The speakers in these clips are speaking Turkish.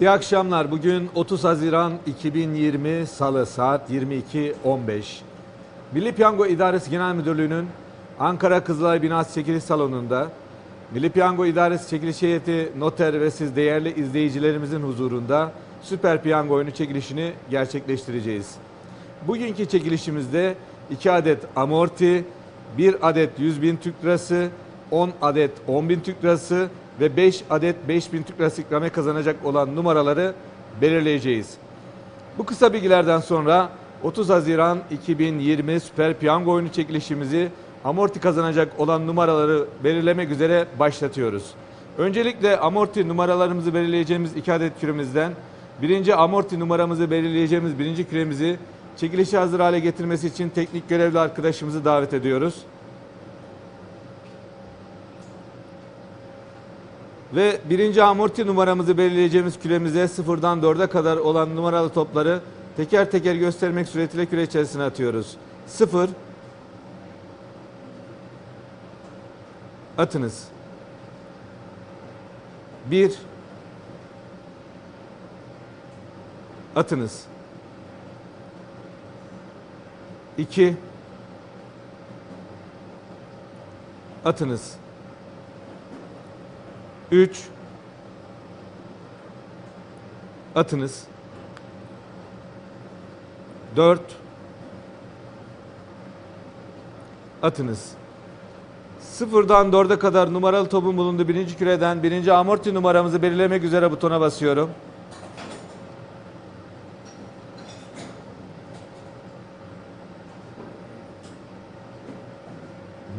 İyi akşamlar. Bugün 30 Haziran 2020 Salı saat 22.15. Milli Piyango İdaresi Genel Müdürlüğü'nün Ankara Kızılay Binası Çekiliş Salonu'nda Milli Piyango İdaresi Çekiliş Heyeti noter ve siz değerli izleyicilerimizin huzurunda Süper Piyango oyunu çekilişini gerçekleştireceğiz. Bugünkü çekilişimizde 2 adet amorti, 1 adet 100 bin Türk lirası, 10 adet 10 bin Türk lirası ve 5 adet 5 bin Türk lirası ikramiye kazanacak olan numaraları belirleyeceğiz. Bu kısa bilgilerden sonra 30 Haziran 2020 Süper Piyango oyunu çekilişimizi amorti kazanacak olan numaraları belirlemek üzere başlatıyoruz. Öncelikle amorti numaralarımızı belirleyeceğimiz iki adet küremizden birinci amorti numaramızı belirleyeceğimiz birinci küremizi çekilişe hazır hale getirmesi için teknik görevli arkadaşımızı davet ediyoruz. Ve birinci amorti numaramızı belirleyeceğimiz küremize sıfırdan 4'e kadar olan numaralı topları teker teker göstermek suretiyle küre içerisine atıyoruz. 0 Atınız. 1 Atınız. 2 Atınız. 3 Atınız. 4 Atınız. Sıfırdan 4'e kadar numaralı topun bulunduğu birinci küreden birinci amorti numaramızı belirlemek üzere butona basıyorum.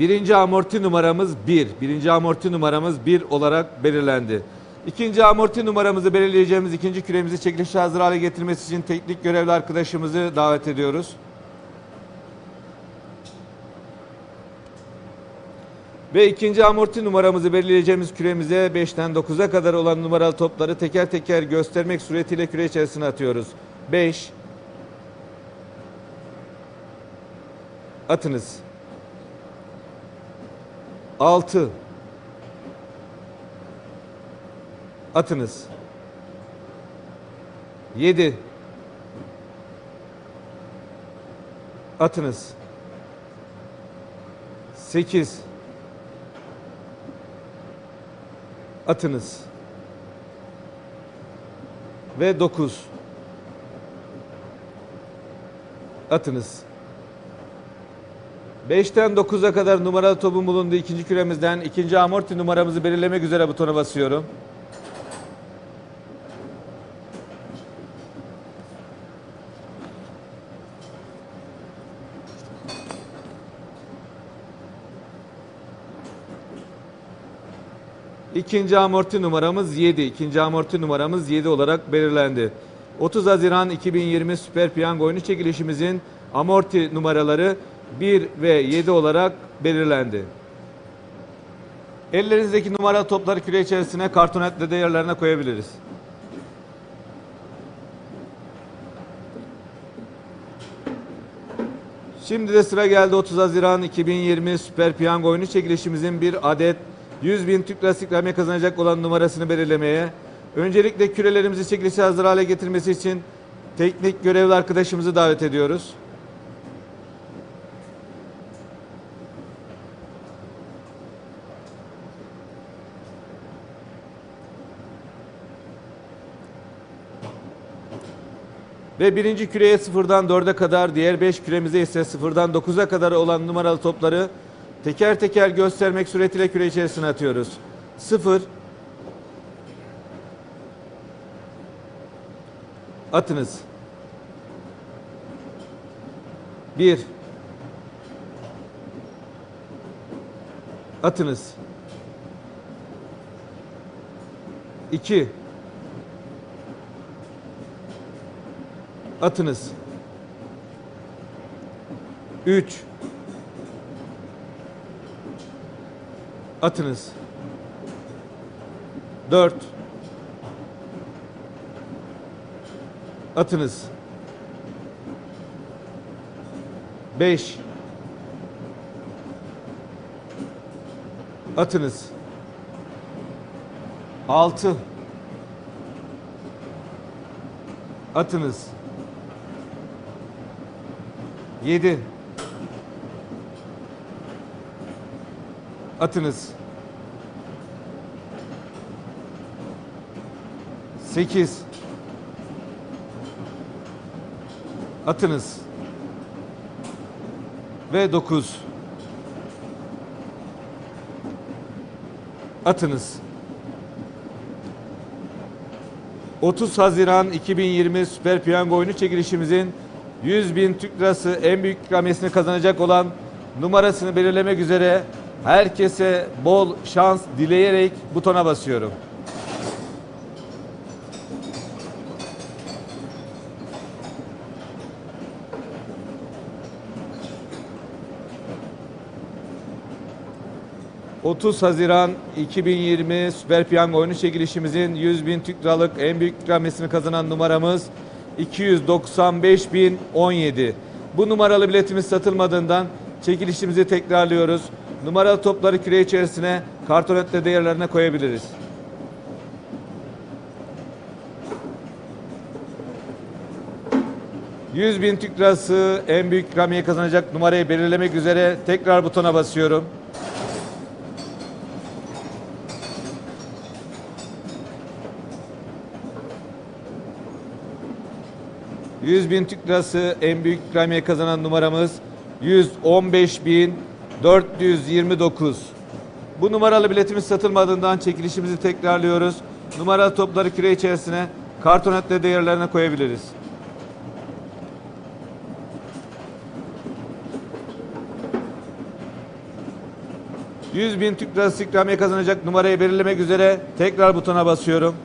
Birinci amorti numaramız 1. Birinci amorti numaramız 1 olarak belirlendi. İkinci amorti numaramızı belirleyeceğimiz ikinci küremizi çekilişe hazır hale getirmesi için teknik görevli arkadaşımızı davet ediyoruz. Ve ikinci amorti numaramızı belirleyeceğimiz küremize 5'ten 9'a kadar olan numaralı topları teker teker göstermek suretiyle küre içerisine atıyoruz. 5 Atınız. 6 Atınız. 7 Atınız. 8 Atınız. Ve 9 Atınız. 5'ten 9'a kadar numaralı topun bulunduğu ikinci küremizden ikinci amorti numaramızı belirlemek üzere butona basıyorum. İkinci amorti numaramız 7. İkinci amorti numaramız 7 olarak belirlendi. 30 Haziran 2020 Süper Piyango oyunu çekilişimizin amorti numaraları 1 ve 7 olarak belirlendi. Ellerinizdeki numaralı topları küre içerisine kartonetle de yerlerine koyabiliriz. Şimdi de sıra geldi 30 Haziran 2020 Süper Piyango oyunu çekilişimizin bir adet 100 bin Türk Lirası ikramiye kazanacak olan numarasını belirlemeye. Öncelikle kürelerimizi çekilişe hazır hale getirmesi için teknik görevli arkadaşımızı davet ediyoruz. Ve birinci küreye sıfırdan dörde kadar, diğer beş küremize ise sıfırdan dokuza kadar olan numaralı topları teker teker göstermek suretiyle küre içerisine atıyoruz. Sıfır. Atınız. Bir. Atınız. İki. Atınız. 3 Atınız. 4 Atınız. 5 Atınız. 6 Atınız. 7 Atınız. 8 Atınız. Ve 9 Atınız. 30 Haziran 2020 Süper Piyango oyunu çekilişimizin 100 bin Türk Lirası en büyük ikramiyesini kazanacak olan numarasını belirlemek üzere herkese bol şans dileyerek butona basıyorum. ...30 Haziran 2020 Süper Piyango oyunu çekilişimizin 100 bin Türk Liralık en büyük ikramiyesini kazanan numaramız 295.017. Bu numaralı biletimiz satılmadığından çekilişimizi tekrarlıyoruz. Numaralı topları küre içerisine kartonetle değerlerine koyabiliriz. ...100 bin Türk lirası en büyük ikramiye kazanacak numarayı belirlemek üzere tekrar butona basıyorum. ...100 bin Türk lirası en büyük ikramiye kazanan numaramız... ...115.429. Bu numaralı biletimiz satılmadığından çekilişimizi tekrarlıyoruz. Numaralı topları küre içerisine... ...kartonetle değerlerine koyabiliriz. ...100 bin Türk lirası ikramiye kazanacak numarayı belirlemek üzere... ...tekrar butona basıyorum.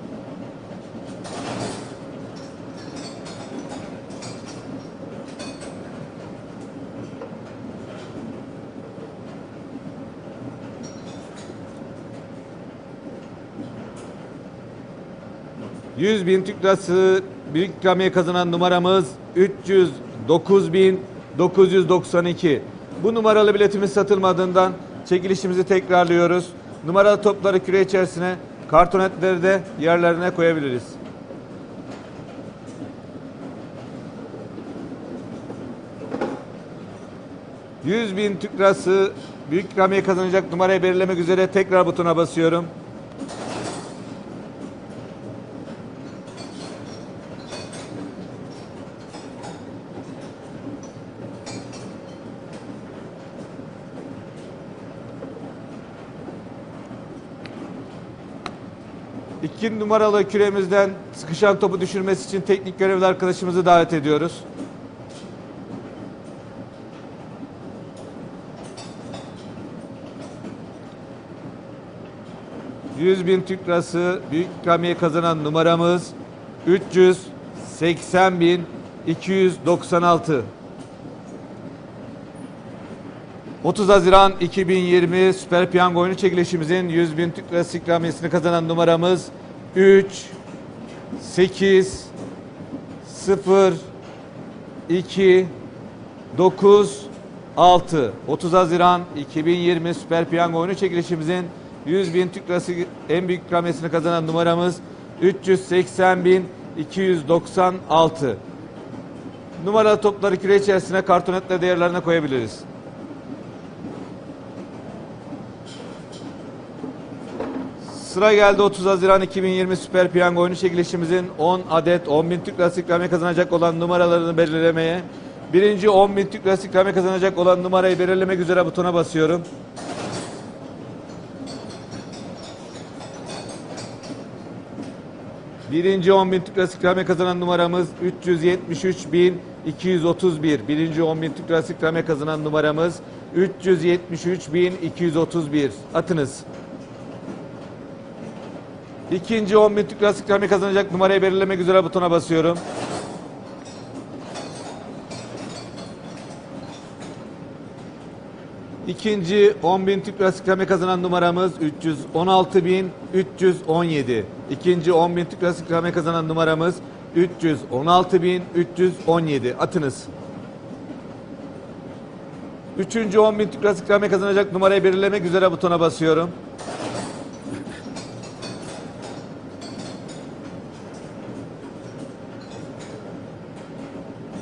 ...100 bin Türk lirası büyük ikramiye kazanan numaramız... ...309.992. Bu numaralı biletimiz satılmadığından... ...çekilişimizi tekrarlıyoruz. Numaralı topları küre içerisine... ...kartonetleri de yerlerine koyabiliriz. ...100 bin Türk. ...büyük ikramiye kazanacak numarayı belirlemek üzere... ...tekrar butona basıyorum. İki numaralı küremizden sıkışan topu düşürmesi için teknik görevli arkadaşımızı davet ediyoruz. ...100 bin Türk lirası büyük ikramiye kazanan numaramız... ...380 bin 296. 30 Haziran 2020 Süper Piyango oyunu çekilişimizin 100 bin Türk Lirası ikramiyesini kazanan numaramız 3 8 0 2 9 6 30 Haziran 2020 Süper Piyango oyunu çekilişimizin 100 bin Türk Lirası en büyük ikramiyesini kazanan numaramız 380 bin 296. Numaralı topları küre içerisine kartonetle değerlerine koyabiliriz. Sıra geldi 30 Haziran 2020 Süper Piyango oyunu çekilişimizin 10 adet 10 bin Türk Lirası ikramiye kazanacak olan numaralarını belirlemeye. Birinci 10 bin Türk Lirası ikramiye kazanacak olan numarayı belirlemek üzere butona basıyorum. Birinci 10 bin Türk Lirası ikramiye kazanan numaramız 373.231. Birinci 10 bin Türk Lirası ikramiye kazanan numaramız 373.231. Atınız. İkinci 10 bin Türk Lirası ikramiye kazanacak numarayı belirlemek üzere butona basıyorum. İkinci 10 bin Türk Lirası ikramiye kazanan numaramız 316 bin 317. İkinci 10 bin Türk Lirası ikramiye kazanan numaramız 316 bin 317. Atınız. Üçüncü 10 bin Türk Lirası ikramiye kazanacak numarayı belirlemek üzere butona basıyorum.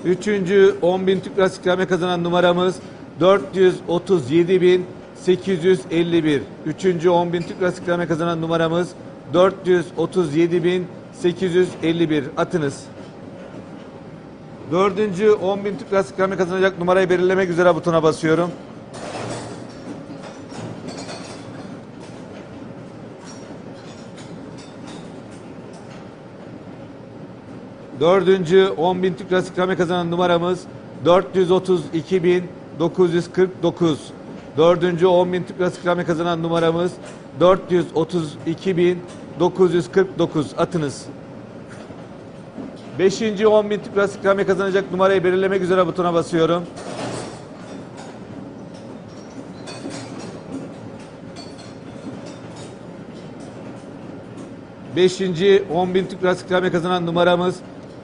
Üçüncü 10.000 Türk Lirası ikramiye kazanan numaramız 437.851. Üçüncü 10.000 Türk Lirası ikramiye kazanan numaramız 437.851. Atınız. Dördüncü 10.000 Türk Lirası ikramiye kazanacak numarayı belirlemek üzere butona basıyorum. Dördüncü 10.000 Türk Lirası ikramiye kazanan numaramız 432.949. Dördüncü 10.000 Türk Lirası ikramiye kazanan numaramız 432.949. Atınız. Beşinci 10.000 Türk Lirası ikramiye kazanacak numarayı belirlemek üzere butona basıyorum. Beşinci 10.000 Türk Lirası ikramiye kazanan numaramız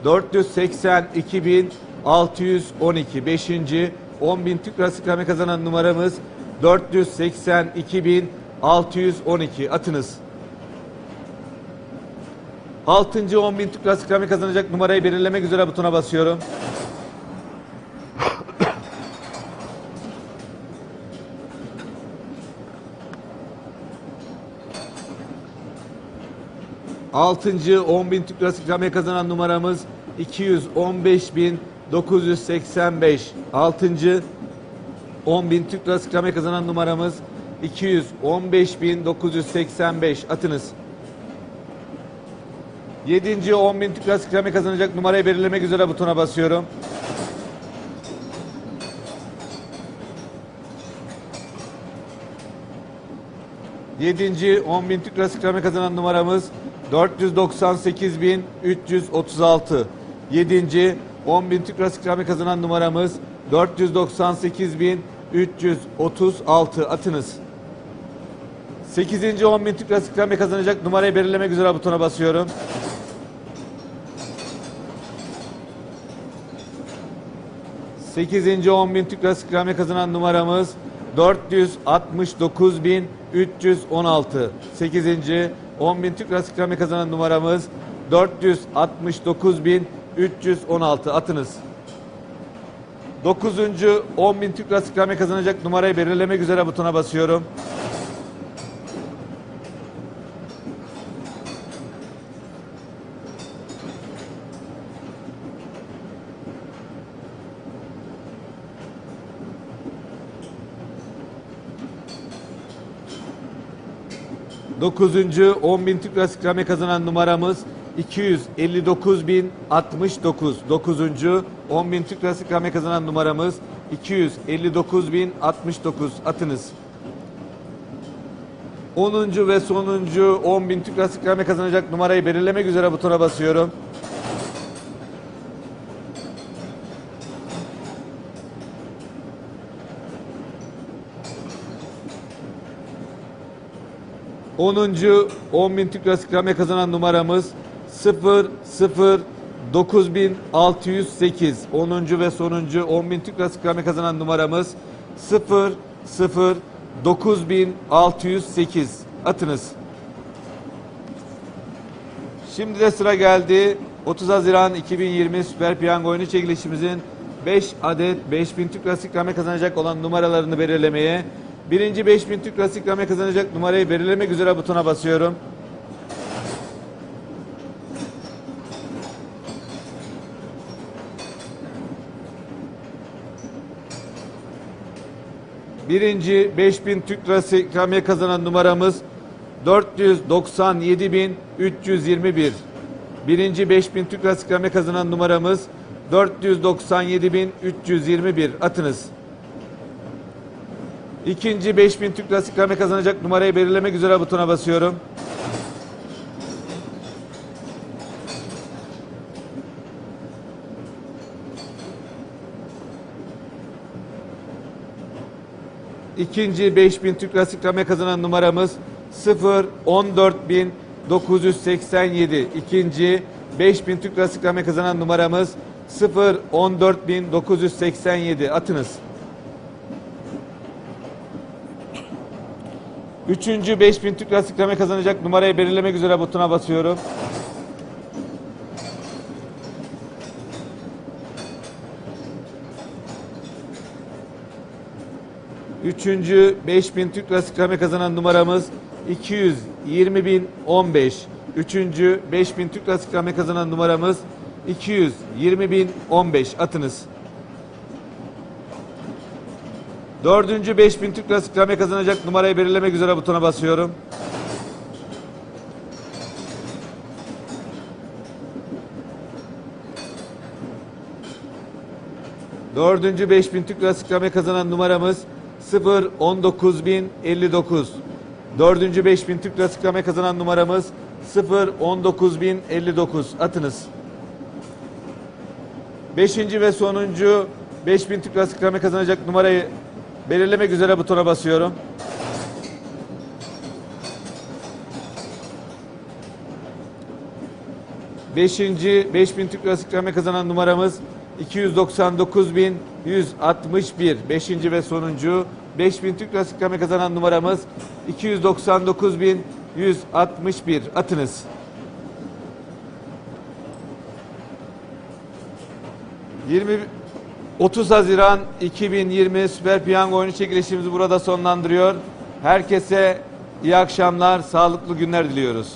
482.612. Beşinci 10.000 Türk Lirası ikramiye kazanan numaramız 482.612. Atınız. Altıncı 10.000 Türk Lirası ikramiye kazanacak numarayı belirlemek üzere butona basıyorum. Altıncı 10.000 Türk Lirası ikramiye kazanan numaramız 215.985. Altıncı 10.000 Türk Lirası ikramiye kazanan numaramız 215.985. Atınız. Yedinci 10.000 Türk Lirası ikramiye kazanacak numarayı belirlemek üzere butona basıyorum. Yedinci 10.000 Türk Lirası ikramiye kazanan numaramız 498.336. Yedinci 10.000 Türk Lirası ikramiye kazanan numaramız 498.336. Atınız. 8. 10.000 Türk Lirası ikramiye kazanacak numarayı belirlemek üzere butona basıyorum. Sekizinci 10.000 Türk Lirası ikramiye kazanan numaramız 469.316. Sekizinci 10.000 Türk Lirası ikramiye kazanan numaramız 469.316. Atınız. Dokuzuncu 10.000 Türk Lirası ikramiye kazanacak numarayı belirlemek üzere butona basıyorum. Dokuzuncu 10.000 Türk Lirası ikramiye kazanan numaramız 259.069. Dokuzuncu 10.000 Türk Lirası ikramiye kazanan numaramız 259.069. Atınız. 10. ve sonuncu 10.000 Türk Lirası ikramiye kazanacak numarayı belirlemek üzere butona basıyorum. Onuncu 10.000 Türk Lirası ikramiye kazanan numaramız 0 0 9608. 10. ve sonuncu 10.000 Türk Lirası ikramiye kazanan numaramız 0 0 9608. Atınız. Şimdi de sıra geldi. 30 Haziran 2020 Süper Piyango oyunu çekilişimizin 5 adet 5000 Türk Lirası ikramiye kazanacak olan numaralarını belirlemeye. Birinci 5000 Türk Lirası ikramiye kazanacak numarayı belirlemek üzere butona basıyorum. Birinci 5000 Türk Lirası ikramiye kazanan numaramız 497.321. Birinci 5000 Türk Lirası ikramiye kazanan numaramız 497.321. Atınız. İkinci 5000 Türk Lirası ikramiye kazanacak numarayı belirlemek üzere butona basıyorum. İkinci 5000 Türk Lirası ikramiye kazanan numaramız 0 14987. İkinci 5000 Türk Lirası ikramiye kazanan numaramız 0 14987. Atınız. Üçüncü 5000 Türk Lirası ikramiye kazanacak numarayı belirlemek üzere butona basıyorum. Üçüncü 5000 Türk Lirası ikramiye kazanan numaramız 220.015. Üçüncü 5000 Türk Lirası ikramiye kazanan numaramız 220.015. Atınız. Dördüncü 5000 Türk Lirası ikramiye kazanacak numarayı belirlemek üzere butona basıyorum. Dördüncü 5000 Türk Lirası ikramiye kazanan numaramız 0 19059. Dördüncü 5000 Türk Lirası ikramiye kazanan numaramız 0 19059. Atınız. Beşinci ve sonuncu 5000 Türk Lirası ikramiye kazanacak numarayı belirlemek üzere butona basıyorum. Beşinci 5000 Türk Lirası ikramiye kazanan numaramız 299.161. Beşinci ve sonuncu 5000 Türk Lirası ikramiye kazanan numaramız 299.161. Atınız. 20 30 Haziran 2020 Süper Piyango oyunu çekilişimizi burada sonlandırıyor. Herkese iyi akşamlar, sağlıklı günler diliyoruz.